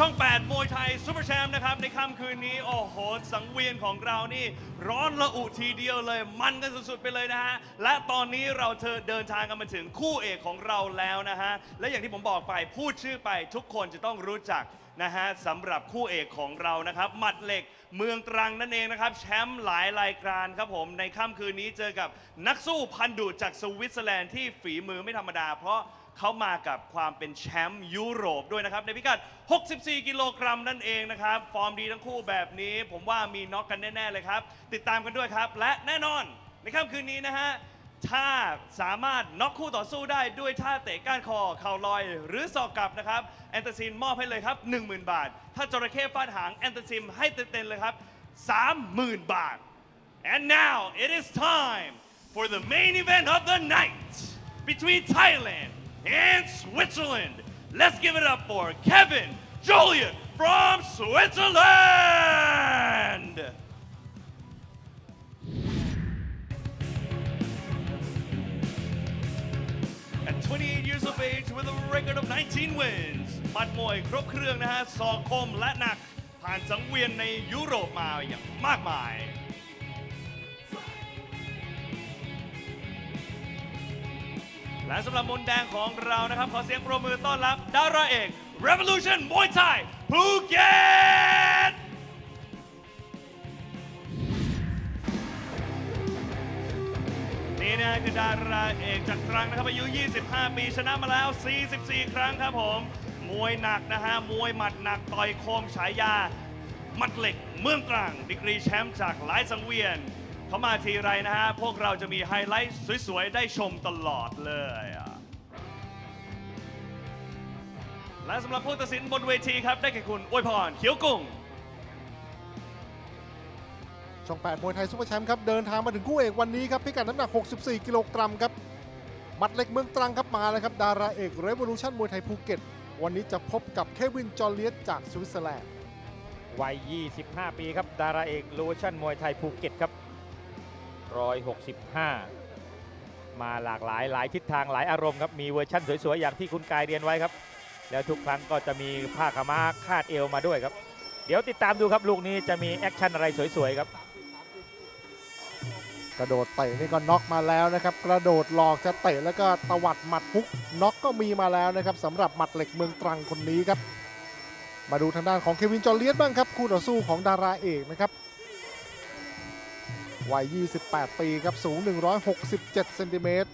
ช่อง 8 มวยไทยซูเปอร์แชมป์นะครับ ในค่ำคืนนี้ โอ้โห สังเวียนของเรานี่ ร้อนระอุทีเดียวเลย มันกันสุดๆ ไปเลยนะฮะ และตอนนี้เราเธอเดินทางกันมาถึงคู่เอกของเราแล้วนะฮะ และอย่างที่ผมบอกไปพูดชื่อไปทุกคนจะต้องรู้จักนะฮะสำหรับคู่เอกของเรานะครับ หมัดเหล็กเมืองตรังนั่นเองนะครับ แชมป์หลายรายการครับผม ในค่ำคืนนี้เจอกับนักสู้พันดุจากสวิตเซอร์แลนด์ที่ฝีมือไม่ธรรมดา เพราะ เขามากับความเป็นแชมป์ยุโรปด้วยนะครับ ในพิกัด 64 กิโลกรัมนั่นเองนะครับ ฟอร์มดีทั้งคู่แบบนี้ ผมว่ามีน็อกกันแน่ ๆ เลยครับ ติดตามกันด้วยครับ และแน่นอนในค่ำคืนนี้นะฮะถ้าสามารถน็อกคู่ต่อสู้ได้ด้วยท่าเตะก้านคอ เข่าลอย หรือศอกกลับนะครับ แอนตาซินมอบให้เลยครับ 10,000 บาท ถ้าจระเข้ฟาดหางแอนตาซินให้เต็มๆเลยครับ 30,000 บาท And now it is time for the main event of the night between Thailand and Switzerland. Let's give it up for Kevin Joliet from Switzerland. At 28 years of age with a record of 19 wins มัดมวยครบเครื่องนะฮะศอกคมและหนัก ผ่านสังเวียนในยุโรปมาอย่างมากมาย และสำหรับมุมแดงของเรานะครับ ขอเสียงปรบมือต้อนรับดาราเอก Revolution มวยไทยภูเก็ตนี่นะคือดาราเอกจากตรังนะครับอายุ 25 ปีชนะมาแล้ว 44 ครั้งครับผม มวยหนักนะฮะ มวยหมัดหนักต่อยโคมฉายา มัดเหล็กเมืองตรังดีกรีแชมป์จากหลายสังเวียน เขามาทีไรนะฮะ พวกเราจะมีไฮไลท์สวย ๆ ได้ชมตลอดเลยอะและสำหรับผู้ตัดสินบนเวทีครับ ได้แก่คุณอวยพรเขียวกุ้ง ช่อง 8 มวยไทยซุปเปอร์แชมป์ครับ เดินทางมาถึงคู่เอกวันนี้ครับ พิกัดน้ำหนัก 64 กิโลกรัมครับ มัดเหล็กเมืองตรังครับมาแล้วครับ ดาราเอก Revolution มวยไทยภูเก็ต วันนี้จะพบกับเควินจอร์เลียสจากสวิตเซอร์แลนด์ วัย 25 ปีครับ ดาราเอกโลชั่นมวยไทยภูเก็ตครับ 165 มาหลากหลายหลายทิศทางหลายอารมณ์ครับมีเวอร์ชั่นสวยๆอย่างที่คุณกายเรียนไว้ครับ แล้วทุกครั้งก็จะมีผ้าขาม้าคาดเอวมาด้วยครับ เดี๋ยวติดตามดูครับลูกนี้จะมีแอคชั่นอะไรสวยๆครับกระโดดเตะนี่ก็น็อกมาแล้วนะครับ กระโดดหลอกจะเตะแล้วก็ตวัดหมัดฮุกน็อกก็มีมาแล้วนะครับสำหรับหมัดเหล็กเมืองตรังคนนี้ครับ มาดูทางด้านของเควินจอร์เลียสบ้างครับ คู่ต่อสู้ของดาราเอกนะครับ วัย 28 ปีครับ สูง 167 เซนติเมตร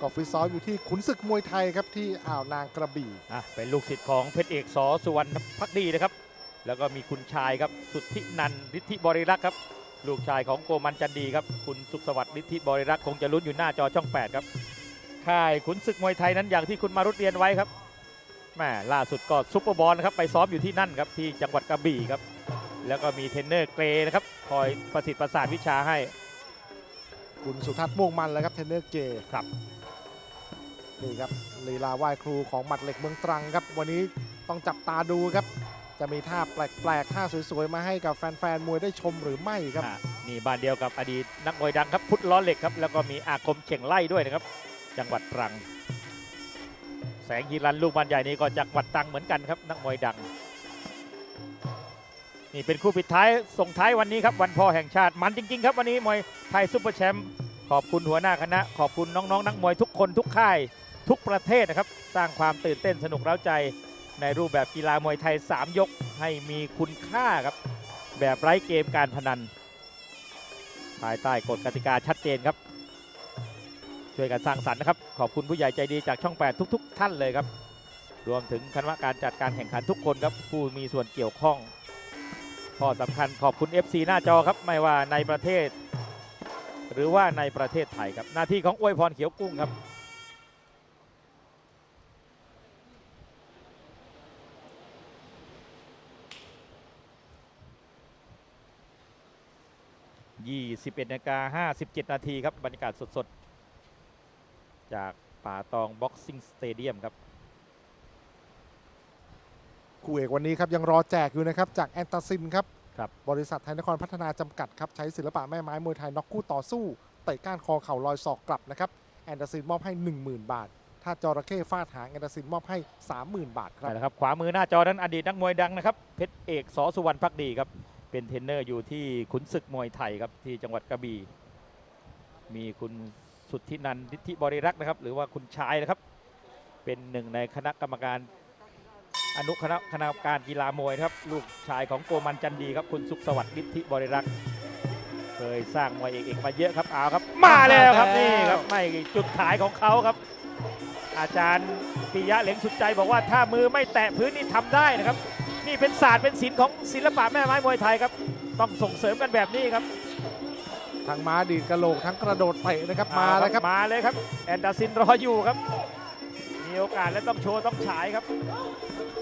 ก็ฟิตซ้อมอยู่ที่ขุนศึกมวยไทยครับที่อ่าวนางกระบี่ อะเป็นลูกศิษย์ของเพชรเอกสอสุวรรณพักดีนะครับ แล้วก็มีคุณชายครับสุทธินันท์ฤทธิบริรักษ์ครับ ลูกชายของโกมันจันดีครับ คุณสุขสวัสดิ์ฤทธิบริรักษ์คงจะลุ้นอยู่หน้าจอช่อง 8 ครับ ค่ายขุนศึกมวยไทยนั้นอย่างที่คุณมารุตเรียนไว้ครับแม่ล่าสุดก็ซุปเปอร์บอลนะครับไปซ้อมอยู่ที่นั่นครับที่จังหวัดกระบี่ครับ แล้วก็มีเทรนเนอร์เกรนะครับ คอยประสิทธิ์ประสานวิชาให้ คุณสุทัศน์ม่วงมันแล้วครับเทรนเนอร์เกครับนี่ครับลีลาไหว้ครูของหมัดเหล็กเมืองตรังครับ วันนี้ต้องจับตาดูครับ จะมีท่าแปลกๆท่าสวยๆมาให้กับแฟนๆมวยได้ชมหรือไม่ครับอะนี่บ้านเดียวกับอดีตนักมวยดังครับพุทธล้อเหล็กครับแล้วก็มีอาคมเฉ่งไล่ด้วยนะครับ จังหวัดตรัง แสงฮีรันลูกบานใหญ่นี่ก็จากจังหวัดตรังเหมือนกันครับนักมวยดัง นี่เป็นคู่ปิดท้ายส่งท้ายวันนี้ครับวันพ่อแห่งชาติมันจริง ๆ ครับวันนี้มวยไทยซุปเปอร์แชมป์ขอบคุณหัวหน้าคณะ ขอบคุณน้องๆ นักมวยทุกคนทุกค่ายทุกประเทศนะครับ สร้างความตื่นเต้นสนุกเร้าใจ ในรูปแบบกีฬามวยไทย 3 ยกให้มีคุณค่าครับ แบบไร้เกมการพนัน ภายใต้กฎกติกาชัดเจนครับ ช่วยกันสร้างสรรค์นะครับ ขอบคุณผู้ใหญ่ใจดีจากช่อง 8 ทุก ๆ ท่านเลยครับ รวมถึงคณะการจัดการแข่งขันทุกคนครับผู้มีส่วนเกี่ยวข้อง ข้อสำคัญขอบคุณ FC หน้าจอครับ ไม่ว่าในประเทศ หรือว่าในประเทศไทยครับ หน้าที่ของอวยพรเขียวกุ้งครับ 21นาฬิกา57 นาทีครับ บรรยากาศสดๆ จากป่าตองบ็อกซิ่งสเตเดียมครับ คู่เอกวันนี้ครับยังรอแจกอยู่นะครับจากแอนตาซินครับครับบริษัทไทยนครพัฒนาจำกัดครับใช้ศิลปะแม่ไม้มวยไทยน็อกคู่ต่อสู้เตะก้านคอเข่าลอยศอกกลับนะครับแอนตาซินมอบให้ 10,000 บาท ถ้าจระเข้ฟาดหางแอนเดอร์ซินมอบให้ 30,000 บาทครับนั่นแหละครับ ขวามือหน้าจอนั้นอดีตนักมวยดังนะครับเพชรเอกสอสุวรรณพักดีครับเป็นเทรนเนอร์อยู่ที่ขุนศึกมวยไทยครับที่จังหวัดกระบี่มีคุณสุทธินันท์นิธิบริรักษ์นะครับ หรือว่าคุณชายนะครับ เป็นหนึ่งในคณะกรรมการ อนุคณะคณะกรรมการกีฬามวยนะครับลูกชายของโกมันจันดีครับคุณสุขสวัสดิ์นิธิบริรักษ์เคยสร้างมวยเอกๆมาเยอะครับเอาครับ มาแล้วครับนี่ครับไม่จุดขายของเขาครับ อาจารย์ปิยะเหลงสุดใจบอกว่าถ้ามือไม่แตะพื้นนี่ทำได้นะครับ นี่เป็นศาสตร์เป็นศิลป์ของศิลปะแม่ไม้มวยไทยครับ ต้องส่งเสริมกันแบบนี้ครับทั้งม้าดีดกระโหลกทั้งกระโดดเตะนะครับมาแล้วครับมาเลยครับแอนดาซินรออยู่ครับ มีโอกาสและต้องโชว์ต้องฉายครับห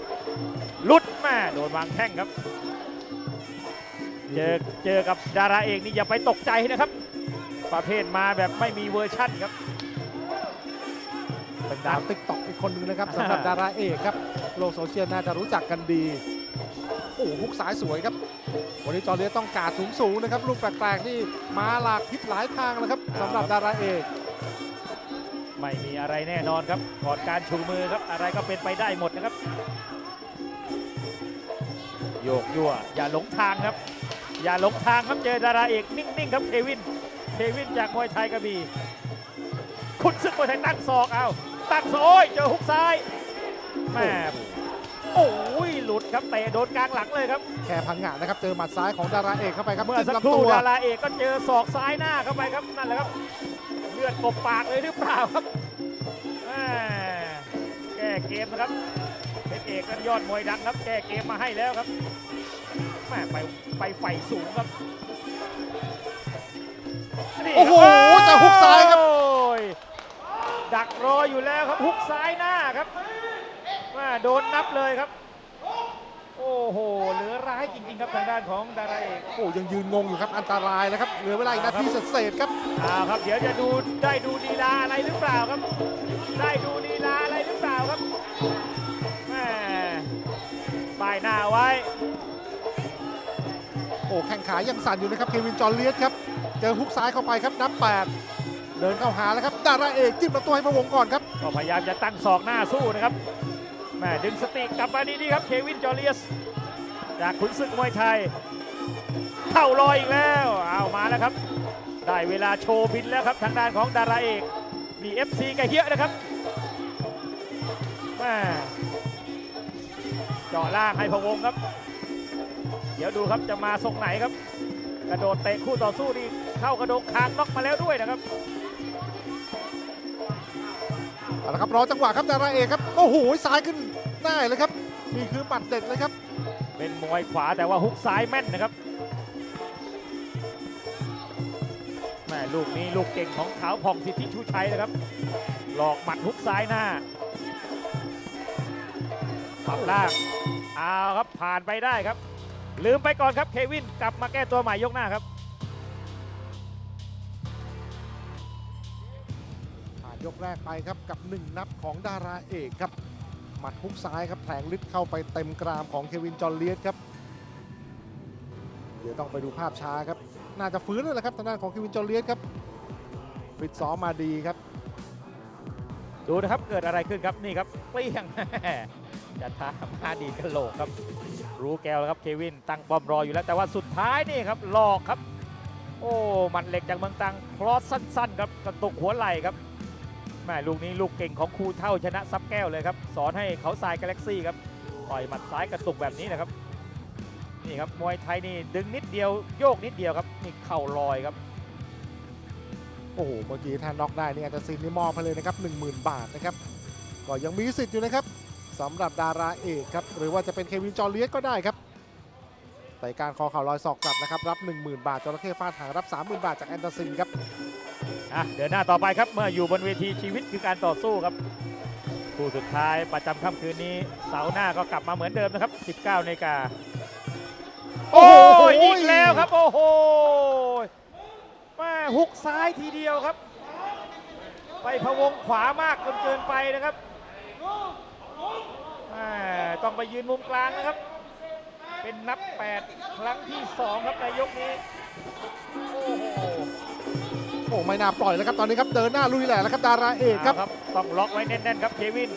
ลุดแม่โดนวางแข้งครับ เจอเจอกับดาราเอกนี่อย่าไปตกใจนะครับ ประเภทมาแบบไม่มีเวอร์ชั่นครับ เป็นดาดาววติ๊กต็อกอีกคนหนึงนะครับสำหรับดาราเอกครับโลกโซเชียลน่าจะรู้จักกันดีโอ้โหฮุกซ้ายสวยครับ วันนี้จอร์เลียสต้องการสูงสูงๆนะครับ ลูกแปลกๆนี่มาหลากทิศหลายทางนะครับสำหรับดาราเอกไม่มีอะไรแน่นอนครับก่อนการชูมือครับ อะไรก็เป็นไปได้หมดนะครับ โยกยั่วอย่าหลงทางครับ อย่าหลงทางครับเจอดาราเอกนิ่งๆครับเควินเควินจากมวยไทยกระบี่ขุดศึกมวยไทยตั้งศอกเอาตั้งศอกโอ้ยเจอฮุกซ้ายแม่โอ้ยหลุดครับเตะโดนกลางหลังเลยครับแค่พังงะนะครับเจอหมัดซ้ายของดาราเอกเข้าไปครับเมื่อจิ้มสักคลำรู่ตัวดาราเอกก็เจอศอกซ้ายหน้าเข้าไปครับนั่นแหละครับเลือดกบปากเลยหรือเปล่าครับแม่แก้เกมนะครับเป็นเอกนั้นยอดมวยดังครับแก้เกมมาให้แล้วครับแม่ไปไปไฟสูงครับนี่โอ้โหครับเจะฮุกซ้ายครับ โอ้ยดักรออยู่แล้วครับฮุกซ้ายหน้าครับแม่โดนนับเลยครับ โอ้โหเหลือร้ายจริงๆครับทางด้านของดาราเอก โอ้ยังยืนงงอยู่ครับอันตรายนะครับเหลือเวลาอีกนาทีเศษๆครับ เอาครับเดี๋ยวจะดูได้ดูลีลาอะไรหรือเปล่าครับ ได้ดู อ้แข้งขายังสั่นอยู่นะครับเควินจอร์เลียสครับเจอฮุกซ้ายเข้าไปครับนับแปดเดินเข้าหาแล้วครับดาราเอกจิ้มลำตัวให้พะวงก่อนครับก็พยายามจะตั้งศอกหน้าสู้นะครับแม่ดึงสติกลับมาดีๆครับเควินจอร์เลียส จากขุนศึกมวยไทยเข้ารอยอีกแล้วเอามาแล้วครับ ได้เวลาโชว์บินแล้วครับทางด้านของดาราเอกมี FC กระเฮียนะครับแม่เจาะล่างให้พะวงครับ เดี๋ยวดูครับจะมาทรงไหนครับ กระโดดเตะคู่ต่อสู้นี่เข้ากระโดงคางน็อกมาแล้วด้วยนะครับเอาละครับรอจังหวะครับดาราเอกครับโอ้โหซ้ายขึ้นได้เลยครับนี่คือหมัดเด็ดเลยครับ เป็นมวยขวาแต่ว่าฮุกซ้ายแม่นนะครับแม่ลูกนี้ลูกเก่งของขาวผ่องสิทธิชูชัยนะครับ หลอกหมัดฮุกซ้ายหน้าฝับล่างเอาครับผ่านไปได้ครับ ลืมไปก่อนครับเควินกลับมาแก้ตัวใหม่ยกหน้าครับผ่านยกแรกไปครับกับหนึ่งนับของดาราเอกครับ หมัดฮุกซ้ายครับแผลงลึกเข้าไปเต็มกรามของเควินจอร์เลียสครับ เดี๋ยวต้องไปดูภาพช้าครับ น่าจะฟื้นแล้วแหละครับทางด้านของเควินจอร์เลียสครับฟิตซ้อมมาดีครับ ดูนะครับเกิดอะไรขึ้นครับนี่ครับเปรี้ยงจะท้ามาดีดกระโหลกครับ รู้แก้วแล้วครับเควินตั้งป้อมรออยู่แล้วแต่ว่าสุดท้ายนี่ครับหลอกครับ โอ้หมันเหล็กจากเมืองตังครอสสั้นๆครับกระตุกหัวไหล่ครับแม่ลูกนี้ลูกเก่งของครูเท่าชนะซับแก้วเลยครับสอนให้เขาทรายกาแล็กซี่ครับต่อยหมัดซ้ายกระตุกแบบนี้นะครับนี่ครับมวยไทยนี่ดึงนิดเดียวโยกนิดเดียวครับนี่เข่าลอยครับโอ้โหเมื่อกี้ถ้าน็อกได้นี่อาจจะซินนี่มอบไปเลยนะครับ10,000 บาทนะครับก็ยังมีสิทธิ์อยู่นะครับ สำหรับดาราเอกครับ หรือว่าจะเป็นเควินจอร์เลียสก็ได้ครับแต่การคอเข่าลอยศอกกลับนะครับ รับ 10,000 บาทจระเข้ฟาดหางรับ 30,000 บาทจากแอนเดอร์ซินครับอะเดินหน้าต่อไปครับ เมื่ออยู่บนเวทีชีวิตคือการต่อสู้ครับคู่สุดท้ายประจำค่ำคืนนี้ เสาร์หน้าก็กลับมาเหมือนเดิมนะครับ 19นาฬิกาโอ้โหอีกแล้วครับ โอ้โหแม่ฮุกซ้ายทีเดียวครับ ไปพะวงขวามากจนเกินไปนะครับแม่ ต้องไปยืนมุมกลางนะครับ เป็นนับ 8 ครั้งที่ 2 ครับในยกนี้โอ้โหโอ้ไม่น่าปล่อยแล้วครับตอนนี้ครับเดินหน้าลุยแหละแล้วครับดาราเอกครับาต้องล็อกไว้แน่นๆครับเควิน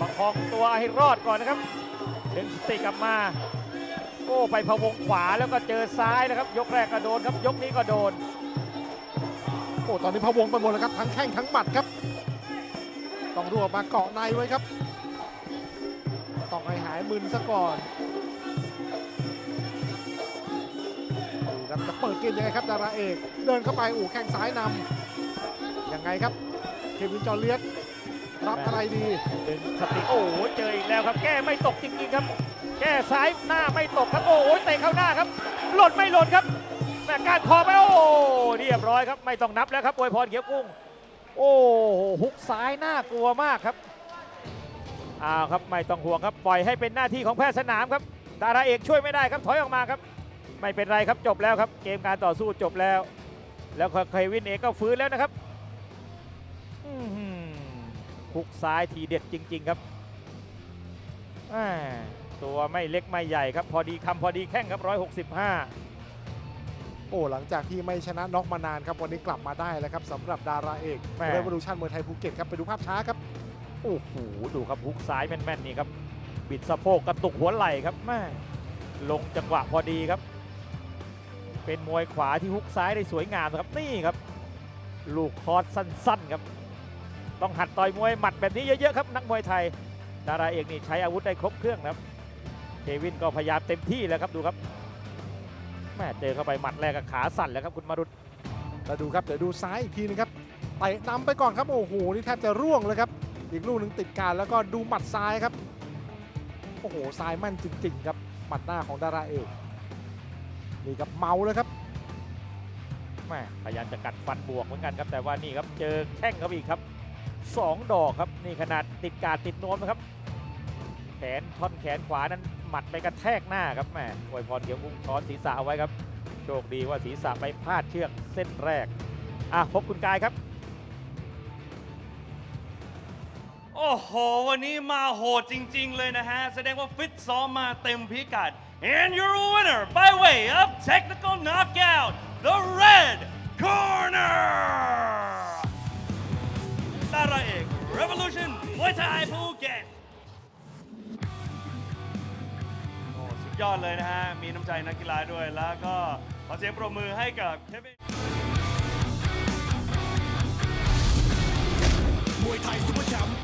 ประคองตัวให้รอดก่อนนะครับดึงสติกลับมาโอ้ไปพะวงขวาแล้วก็เจอซ้ายนะครับ ยกแรกก็โดนครับ ยกนี้ก็โดนโอ้ตอนนี้พะวงไปหมดแล้วครับทั้งแข้งทั้งหมัดครับ ต้องรวบมาเกาะในไว้ครับ ต้องให้หายมึนซะก่อนดูครับจะเปิดเกมยังไงครับดาราเอก เดินเข้าไปโอ้แข้งซ้ายนำยังไงครับเควินจอเลียสรับอะไรดีดึงสติโอ้โหเจออีกแล้วครับ แก้ไม่ตกจริงๆครับ แก้ซ้ายหน้าไม่ตกครับโอ้โหเตะเข้าหน้าครับ หล่นไม่หล่นครับแม่การคอไปโอ้โหเรียบร้อยครับ ไม่ต้องนับแล้วครับอวยพรเขียวกุ้ง โอ้โหฮุกซ้ายน่ากลัวมากครับ อ้าวครับไม่ต้องห่วงครับปล่อยให้เป็นหน้าที่ของแพทย์สนามครับดาราเอกช่วยไม่ได้ครับถอยออกมาครับ ไม่เป็นไรครับจบแล้วครับ เกมการต่อสู้จบแล้ว แล้วเควินเอกก็ฟื้นแล้วนะครับอื้อหือฮุกซ้ายทีเด็ดจริง ๆครับแหม่ตัวไม่เล็กไม่ใหญ่ครับ พอดีคำพอดีแข้งครับ 165 โอ้หลังจากที่ไม่ชนะน็อกมานานครับวันนี้กลับมาได้แล้วครับสำหรับดาราเอกแม่เรวอลูชันมวยไทยภูเก็ตครับไปดูภาพช้าครับ โอ้โหดูครับฮุกซ้ายแม่นๆนี่ครับ บิดสะโพกกระตุกหัวไหล่ครับแม่ลงจังหวะพอดีครับ เป็นมวยขวาที่ฮุกซ้ายได้สวยงามครับนี่ครับ ลูกคอร์สสั้นๆครับ ต้องหัดต่อยมวยหมัดแบบนี้เยอะๆครับ นักมวยไทย ดาราเอกนี่ใช้อาวุธได้ครบเครื่องนะครับเควินก็พยายามเต็มที่แล้วครับดูครับแม่เจอเข้าไปหมัดแรกกับขาสั่นแล้วครับคุณมารุตแล้วดูครับเดี๋ยวดูซ้ายอีกทีนึงครับเตะนำไปก่อนครับโอ้โหนี่แทบจะร่วงเลยครับ อีกลูกหนึ่งติดการแล้วก็ดูหมัดซ้ายครับ โอ้โหซ้ายแม่นจริงๆครับหมัดหน้าของดาราเอกนี่ครับเมาเลยครับแม่พยายามจะกัดฟันบวกเหมือนกันครับ แต่ว่านี่ครับเจอแข้งครับอีกครับสองดอกครับนี่ขนาดติดการติดนวมนะครับ แขนท่อนแขนขวานั้นหมัดไปกระแทกหน้าครับแม่อวยพรเขียวกุ้งช้อนศีรษะเอาไว้ครับ โชคดีว่าศีรษะไปพลาดเชือกเส้นแรกอะพบคุณกายครับ โอ้โห วันนี้มาโหดจริง ๆ เลยนะฮะ แสดงว่าฟิตซ้อมมาเต็มพิกัด and your winner by way of technical knockout the red corner ดาราเอก revolution มวยไทยภูเก็ตโอ้สุดยอดเลยนะฮะ มีน้ำใจนักกีฬาด้วยแล้วก็ขอเสียงปรบมือให้กับเควิน มวยไทยซุปเปอร์แชมป์